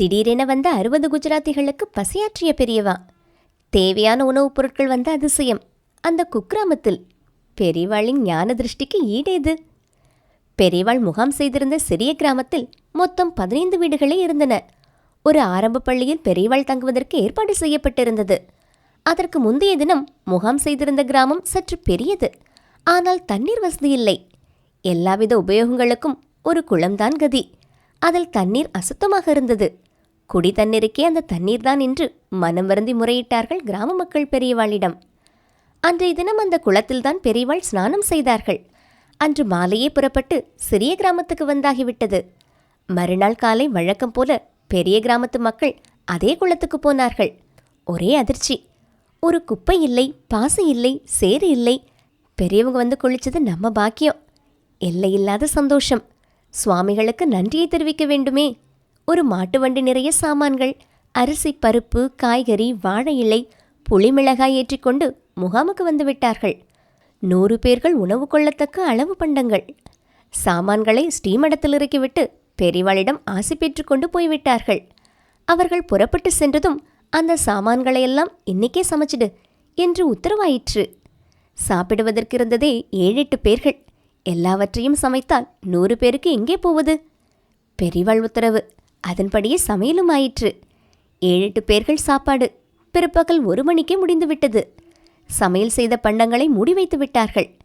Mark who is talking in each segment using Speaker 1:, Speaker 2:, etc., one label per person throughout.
Speaker 1: திடீரென வந்த அறுபது குஜராத்திகளுக்கு பசியாற்றிய பெரியவா. தேவையான உணவுப் பொருட்கள் வந்த அதிசயம். அந்த குக்கிராமத்தில் பெரியவாளின் ஞான திருஷ்டிக்கு ஈடேது. பெரியவாள் முகாம் செய்திருந்த சிறிய கிராமத்தில் மொத்தம் பதினைந்து வீடுகளே இருந்தன. ஒரு ஆரம்ப பள்ளியில் பெரியவாள் தங்குவதற்கு ஏற்பாடு செய்யப்பட்டிருந்தது. அதற்கு முந்தைய தினம் முகாம் செய்திருந்த கிராமம் சற்று பெரியது. ஆனால் தண்ணீர் வசதி இல்லை. எல்லாவித உபயோகங்களுக்கும் ஒரு குளம்தான் கதி. அதில் தண்ணீர் அசுத்தமாக இருந்தது. குடி தண்ணீருக்கே அந்த தண்ணீர்தான் என்று மனம் வருந்தி முறையிட்டார்கள் கிராம மக்கள் பெரியவாளிடம். அன்றைய தினம் அந்த குளத்தில்தான் பெரியவாள் ஸ்நானம் செய்தார்கள். அன்று மாலையே புறப்பட்டு சிறிய கிராமத்துக்கு வந்தாகிவிட்டது. மறுநாள் காலை வழக்கம் போல பெரிய கிராமத்து மக்கள் அதே குளத்துக்கு போனார்கள். ஒரே அதிர்ச்சி. ஒரு குப்பை இல்லை பாசை இல்லை சேறு இல்லை. பெரியவங்க வந்து குளிச்சது நம்ம பாக்கியம். எல்லையில்லாத சந்தோஷம். சுவாமிகளுக்கு நன்றியை தெரிவிக்க வேண்டுமே. ஒரு மாட்டு வண்டி நிறைய சாமான்கள் அரிசி பருப்பு காய்கறி வாழை இலை புளிமிளகாய் ஏற்றிக்கொண்டு முகாமுக்கு வந்து விட்டார்கள். நூறு பேர்கள் உணவு கொள்ளத்தக்க அளவு பண்டங்கள். சாமான்களை ஸ்ரீமடத்தில் இறக்கிவிட்டு பெரியவாளிடம் ஆசி பெற்றுக்கொண்டு போய்விட்டார்கள் அவர்கள் புறப்பட்டு சென்றதும் அந்த சாமான்களையெல்லாம் இன்னைக்கே சமைச்சிடு என்று உத்தரவாயிற்று. சாப்பிடுவதற்கு இருந்ததே ஏழெட்டு பேர்கள். எல்லாவற்றையும் சமைத்தால் நூறு பேருக்கு எங்கே போவது? பெரிவாழ் உத்தரவு. அதன்படியே சமையலும் ஆயிற்று. ஏழெட்டு பேர்கள் சாப்பாடு. பிற்பகல் ஒரு மணிக்கே முடிந்துவிட்டது. சமையல் செய்த பண்டங்களை மூடி வைத்து விட்டார்கள்.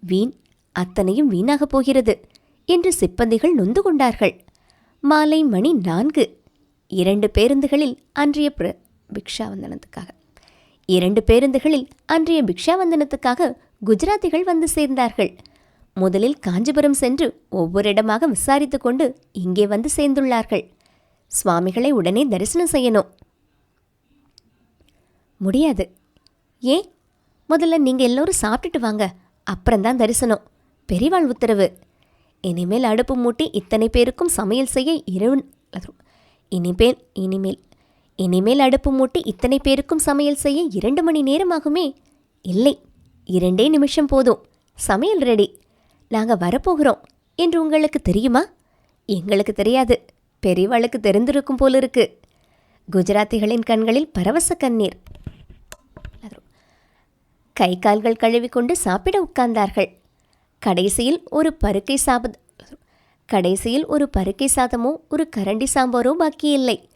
Speaker 1: வீண் அத்தனையும் வீணாகப் போகிறது என்று சிப்பந்திகள் நொந்து கொண்டார்கள். மாலை மணி நான்கு. இரண்டு பேருந்துகளில் அன்றைய பிர பிக்ஷாவந்தனத்துக்காக. இரண்டு பேருந்துகளில் அன்றைய பிக்ஷாவந்தனத்துக்காக குஜராத்திகள் வந்து சேர்ந்தார்கள். முதலில் காஞ்சிபுரம் சென்று ஒவ்வொரு இடமாக விசாரித்து கொண்டு இங்கே வந்து சேர்ந்துள்ளார்கள். சுவாமிகளை உடனே தரிசனம் செய்யணும். முடியாது. ஏன்? முதல்ல நீங்கள் எல்லோரும் சாப்பிட்டுட்டு வாங்க. அப்புறம்தான் தரிசனம். பெரிவாள் உத்தரவு. இனிமேல் அடுப்பு மூட்டி இத்தனை பேருக்கும் சமையல் செய்ய இரவு இனிமேல் இனிமேல். இனிமேல் அடுப்பு மூட்டி இத்தனை பேருக்கும் சமையல் செய்ய இரண்டு மணி நேரமாகுமே இல்லை. இரண்டே நிமிஷம் போதும். சமையல் ரெடி. நாங்கள் வரப்போகிறோம். என்று உங்களுக்கு தெரியுமா? எங்களுக்கு தெரியாது. பெரியவாளுக்கு தெரிந்திருக்கும் போல இருக்கு. குஜராத்திகளின் கண்களில் பரவச கண்ணீர். கை கால்கள் கழுவிக்கொண்டு சாப்பிட உட்கார்ந்தார்கள். கடைசியில் ஒரு பருக்கை சாபத் கடைசியில் ஒரு பருக்கை சாதமோ ஒரு கரண்டி சாம்பாரோ பாக்கி இல்லை.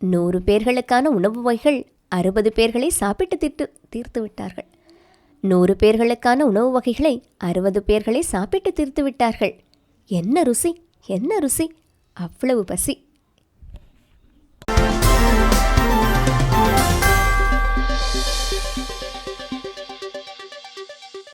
Speaker 1: நூறு பேர்களுக்கான உணவு வகைகள் அறுபது பேர்களை சாப்பிட்டு தீர்த்து தீர்த்து விட்டார்கள். நூறு பேர்களுக்கான உணவு வகைகளை அறுபது பேர்களை சாப்பிட்டு தீர்த்து விட்டார்கள் என்ன ருசி என்ன ருசி அவ்வளவு பசி.